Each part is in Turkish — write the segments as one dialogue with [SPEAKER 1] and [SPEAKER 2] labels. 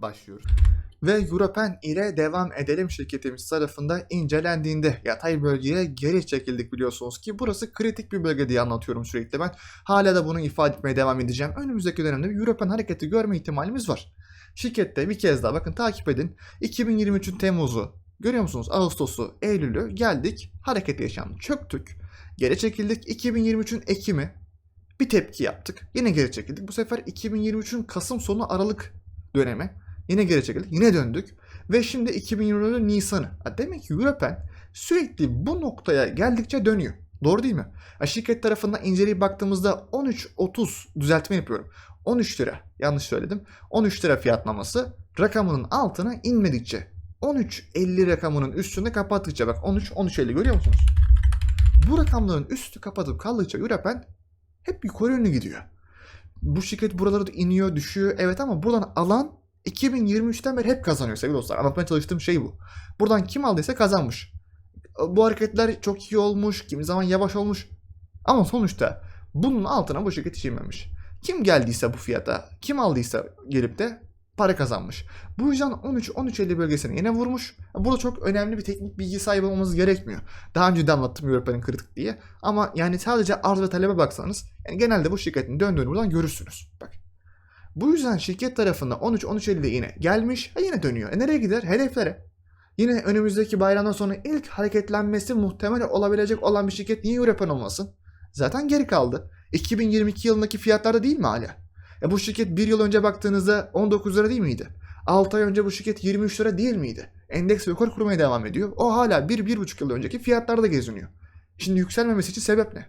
[SPEAKER 1] başlıyoruz. Ve Europen ile devam edelim şirketimiz tarafında incelendiğinde yatay bölgeye geri çekildik biliyorsunuz ki burası kritik bir bölge diye anlatıyorum sürekli ben. Hala da bunu ifade etmeye devam edeceğim. Önümüzdeki dönemde bir Europen hareketi görme ihtimalimiz var. Şirkette bir kez daha bakın takip edin. 2023'ün Temmuz'u görüyor musunuz? Ağustos'u, Eylül'ü geldik. Hareket yaşandı. Çöktük. Geri çekildik. 2023'ün Ekim'i bir tepki yaptık. Yine geri çekildik. Bu sefer 2023'ün Kasım sonu Aralık dönemi. Yine geri çekildik. Yine döndük. Ve şimdi 2024'ün Nisan'ı. Demek ki Europen sürekli bu noktaya geldikçe dönüyor. Doğru değil mi? Ha, Şirket tarafından inceleyip baktığımızda 13.30 düzeltme yapıyorum. 13 lira yanlış söyledim. 13 lira fiyatlaması rakamının altına inmedikçe 13.50 rakamının üstünde kapattıkça bak 13 13.50 görüyor musunuz? Bu rakamların üstü kapatıp kaldıkça Europen hep yukarı yönlü gidiyor. Bu şirket buralara iniyor, düşüyor. Evet ama buradan alan 2023'ten beri hep kazanıyor sevgili dostlar. Anlatmaya çalıştığım şey bu. Buradan kim aldıysa kazanmış. Bu hareketler çok iyi olmuş, kimi zaman yavaş olmuş. Ama sonuçta bunun altına bu şirket hiç inmemiş. Kim geldiyse bu fiyata, kim aldıysa gelip de para kazanmış. Bu yüzden 13-13.50 bölgesini yine vurmuş. Burada çok önemli bir teknik bilgi sahibi olmamız gerekmiyor. Daha önce de anlattım Europe'nin kritik diye. Ama yani sadece arz ve talebe baksanız yani genelde bu şirketin döndüğünü buradan görürsünüz. Bak. Bu yüzden şirket tarafında 13-13.50'de yine gelmiş ve yine dönüyor. E nereye gider? Hedeflere. Yine önümüzdeki bayramdan sonra ilk hareketlenmesi muhtemel olabilecek olan bir şirket niye European olmasın? Zaten geri kaldı. 2022 yılındaki fiyatlarda değil mi hala? E bu şirket bir yıl önce baktığınızda 19 lira değil miydi? 6 ay önce bu şirket 23 lira değil miydi? Endeks rekor kurmaya devam ediyor. O hala 1-1,5 yıl önceki fiyatlarda geziniyor. Şimdi yükselmemesi için sebep ne?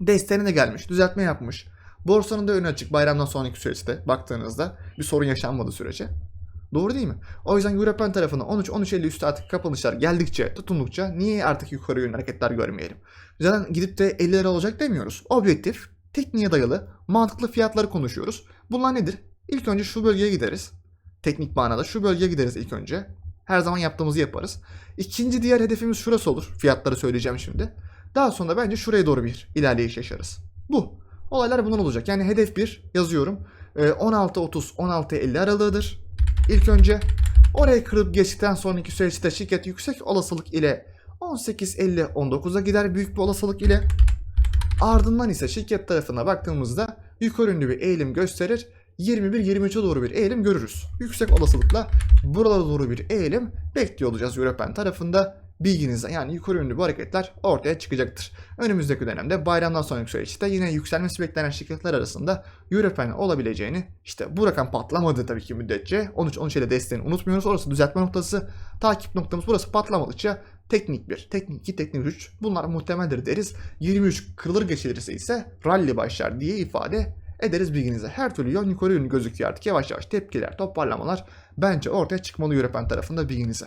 [SPEAKER 1] Desteğine de gelmiş, düzeltme yapmış. Borsanın da önü açık bayramdan sonraki süreçte baktığınızda bir sorun yaşanmadığı sürece. Doğru değil mi? O yüzden European tarafına 13-13.50 üstü artık kapanışlar geldikçe, tutundukça niye artık yukarı yönlü hareketler görmeyelim? Zaten gidip de 50 lira olacak demiyoruz. Objektif, tekniğe dayalı, mantıklı fiyatları konuşuyoruz. Bunlar nedir? İlk önce şu bölgeye gideriz. Teknik manada şu bölgeye gideriz ilk önce. Her zaman yaptığımızı yaparız. İkinci diğer hedefimiz şurası olur. Fiyatları söyleyeceğim şimdi. Daha sonra bence şuraya doğru bir ilerleyiş yaşarız. Bu. Olaylar bundan olacak. Yani hedef 1 yazıyorum. Ee, 16.30-16.50 aralığıdır. İlk önce orayı kırıp geçtikten sonraki süreçte şirket yüksek olasılık ile 18.50-19'a gider büyük bir olasılık ile. Ardından ise şirket tarafına baktığımızda yukarı yönlü bir eğilim gösterir. 21-23'e doğru bir eğilim görürüz. Yüksek olasılıkla buralara doğru bir eğilim bekliyor olacağız European tarafında. Bilginize yani yukarı yönlü bu hareketler ortaya çıkacaktır. Önümüzdeki dönemde bayramdan sonraki süreçte yine yükselmesi beklenen şirketler arasında European olabileceğini işte bu rakam patlamadı tabii ki müddetçe 13-13 ile desteğini unutmuyoruz. Orası düzeltme noktası. Takip noktamız burası patlamadıkça teknik 1, teknik 2, teknik 3 bunlar muhtemeldir deriz. 23 kırılır geçilirse ise rally başlar diye ifade ederiz bilginize. Her türlü yön yukarı yönlü gözüküyor artık yavaş yavaş tepkiler, toparlamalar bence ortaya çıkmalı European tarafında bilginize.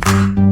[SPEAKER 1] Bye.